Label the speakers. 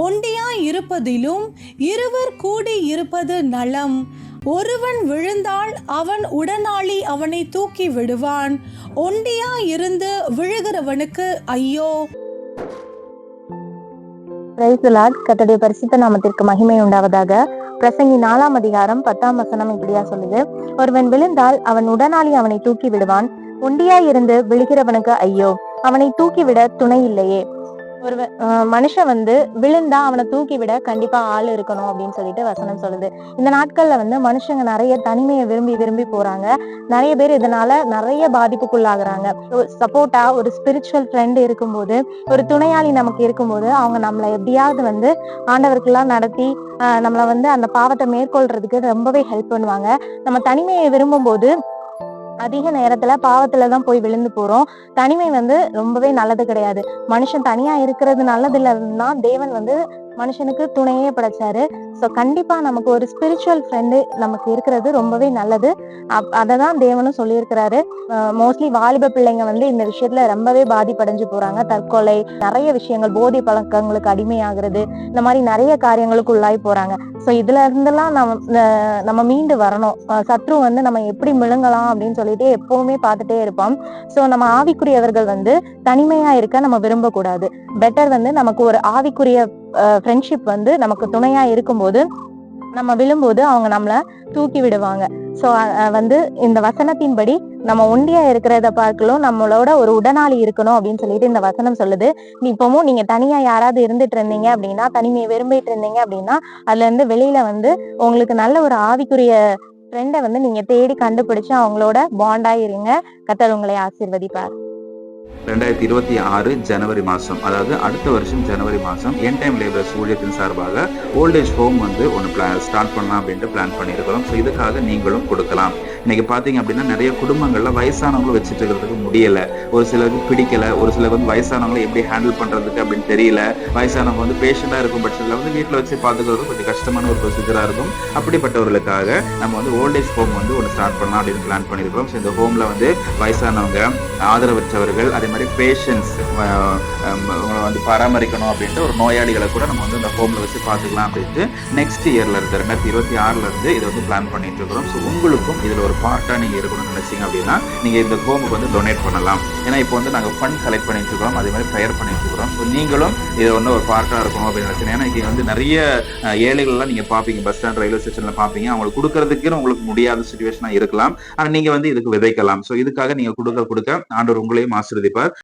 Speaker 1: ஒண்டியாய் இருப்பதிலும் இருவர் கூடி இருப்பது நலம். ஒருவன் விழுந்தால் அவன் உடனாளி அவனை தூக்கி விடுவான். ஒண்டியா இருந்து விழுகிறவனுக்கு ஐயோ.
Speaker 2: பிரைஸ் பரிசுத்த நாமத்திற்கு மகிமை உண்டாவதாக. பிரசங்கி நாலாம் அதிகாரம் பத்தாம் வசனம் இப்படியா சொல்லுது. ஒருவன் விழுந்தால் அவன் உடனாளி அவனை தூக்கி விடுவான். ஒண்டியாய் இருந்து விழுகிறவனுக்கு ஐயோ. அவனை தூக்கிவிட துணை இல்லையே. ஒருவன் மனுஷன் வந்து விழுந்தா அவனை தூக்கி விட கண்டிப்பா ஆள் இருக்கணும் அப்படின்னு சொல்லிட்டு வசனம் சொல்லுது. இந்த நாட்கள்ல வந்து மனுஷங்க நிறைய தனிமையை விரும்பி விரும்பி போறாங்க. நிறைய பேர் இதனால நிறைய பாதிப்புக்குள்ளாகிறாங்க. சப்போர்ட்டா ஒரு ஸ்பிரிச்சுவல் ஃப்ரெண்ட் இருக்கும்போது ஒரு துணையாளி நமக்கு இருக்கும்போது அவங்க நம்மளை எப்படியாவது வந்து ஆண்டவருக்கெல்லாம் நடத்தி நம்மளை வந்து அந்த பாவத்தை மேற்கொள்றதுக்கு ரொம்பவே ஹெல்ப் பண்ணுவாங்க. நம்ம தனிமையை விரும்பும்போது அதிக நேரத்துல பாவத்துல தான் போய் விழுந்து போறோம். தனிமை வந்து ரொம்பவே நல்லது கிடையாது. மனுஷன் தனியா இருக்கிறது நல்லது இல்லைன்னா தேவன் வந்து மனுஷனுக்கு துணையே படைச்சாரு. ஸோ கண்டிப்பா நமக்கு ஒரு ஸ்பிரிச்சுவல் ஃப்ரெண்டு நமக்கு இருக்கிறது ரொம்பவே நல்லது. அதை தான் தேவனும் சொல்லியிருக்கிறாரு. மோஸ்ட்லி வாலிப பிள்ளைங்க வந்து இந்த விஷயத்துல ரொம்பவே பாதிப்படைஞ்சு போறாங்க. தற்கொலை நிறைய விஷயங்கள் போதை பழக்கங்களுக்கு அடிமையாகிறது இந்த மாதிரி நிறைய காரியங்களுக்கு உள்ளாய் போறாங்க. ஸோ இதுல இருந்தெல்லாம் நம்ம நம்ம மீண்டு வரணும். சத்ரு வந்து நம்ம எப்படி மிழுங்கலாம் அப்படின்னு சொல்லிட்டு எப்பவுமே பார்த்துட்டே இருப்போம். ஸோ நம்ம ஆவிக்குரியவர்கள் வந்து தனிமையா இருக்க நம்ம விரும்பக்கூடாது. பெட்டர் வந்து நமக்கு ஒரு ஆவிக்குரிய ஃப்ரெண்ட்ஷிப் வந்து நமக்கு துணையா இருக்கும்போது நம்ம விழும்போது அவங்க நம்மளை தூக்கி விடுவாங்க. ஸோ வந்து இந்த வசனத்தின்படி நம்ம ஒண்டியா இருக்கிறத பார்க்கலும் நம்மளோட ஒரு உடனாளி இருக்கணும் அப்படின்னு சொல்லிட்டு இந்த வசனம் சொல்லுது. இப்பவும் நீங்க தனியா யாராவது இருந்துட்டு இருந்தீங்க அப்படின்னா தனிமையை விரும்பிட்டு இருந்தீங்க அப்படின்னா அதுல இருந்து வெளியில வந்து உங்களுக்கு நல்ல ஒரு ஆவிக்குரிய ஃப்ரெண்டை வந்து நீங்க தேடி கண்டுபிடிச்சு அவங்களோட பாண்டாயிருங்க கத்தர் உங்களை ஆசிர்வதிப்பார்.
Speaker 3: ரெண்டாயிரத்தி இருபத்தி ஆறு ஜனவரி மாதம் அதாவது அடுத்த வருஷம் ஜனவரி மாதம் என் டைம் லேபர்ஸ் ஊழியத்தின் சார்பாக ஓல்டேஜ் ஹோம் வந்து ஒன்று பிளான் ஸ்டார்ட் பண்ணலாம் அப்படின்ட்டு பிளான் பண்ணியிருக்கிறோம். ஸோ இதுக்காக நீங்களும் கொடுக்கலாம். இன்னைக்கு பார்த்தீங்க அப்படின்னா நிறைய குடும்பங்களில் வயசானவங்களும் வச்சுட்டு இருக்கிறதுக்கு முடியலை. ஒரு சிலருக்கு பிடிக்கலை ஒரு சிலர் வந்து வயசானவங்களை எப்படி ஹேண்டில் பண்ணுறதுக்கு அப்படின்னு தெரியல. வயசானவங்க வந்து பேஷண்டாக இருக்கும் பட்சத்தில் வந்து வீட்டில் வச்சு பார்த்துக்கிறது கொஞ்சம் கஷ்டமான ஒரு ப்ரொசீஜராக இருக்கும். அப்படிப்பட்டவர்களுக்காக நம்ம வந்து ஓல்டேஜ் ஹோம் வந்து ஒன்று ஸ்டார்ட் பண்ணலாம் அப்படின்னு பிளான் பண்ணியிருக்கிறோம். ஸோ இந்த ஹோமில் வந்து வயசானவங்க ஆதரவற்றவர்கள் அதே மாதிரி பேஷன்ஸ் உங்களை வந்து பராமரிக்கணும் அப்படின்ட்டு ஒரு நோயாளிகளை கூட நம்ம வந்து இந்த ஹோமில் வச்சு பார்த்துக்கலாம் அப்படின்ட்டு நெக்ஸ்ட் இயரில் இருந்து ரெண்டாயிரத்தி இருபத்தி ஆறுலேருந்து இதை வந்து பிளான் பண்ணிட்டு இருக்கிறோம். ஸோ உங்களுக்கும் இதில் ஒரு பார்ட்டாக நீங்கள் இருக்கணும்னு நினைச்சீங்க அப்படின்னா நீங்கள் இந்த ஹோமுக்கு வந்து டொனேட் பண்ணலாம். ஏன்னா இப்போ வந்து நாங்கள் ஃபண்ட் கலெக்ட் பண்ணிட்டு இருக்கிறோம். அதே மாதிரி ப்ரேயர் பண்ணிட்டு இருக்கிறோம். ஸோ நீங்களும் இதை வந்து ஒரு பார்ட்டாக இருக்கணும் அப்படின்னு நினைச்சேன் ஏன்னா இங்கே வந்து நிறைய ஏழைகள்லாம் நீங்கள் பார்ப்பீங்க. பஸ் ஸ்டாண்ட் ரயில்வே ஸ்டேஷனில் பார்ப்பீங்க. அவங்களுக்கு கொடுக்கறதுக்கு உங்களுக்கு முடியாத சுச்சுவேஷனாக இருக்கலாம். ஆனால் நீங்கள் வந்து இதுக்கு விதைக்கலாம். ஸோ இதுக்காக நீங்கள் கொடுக்க கொடுக்க ஆண்டவர் உங்களையும் ஆசீர்வதிப்பார்.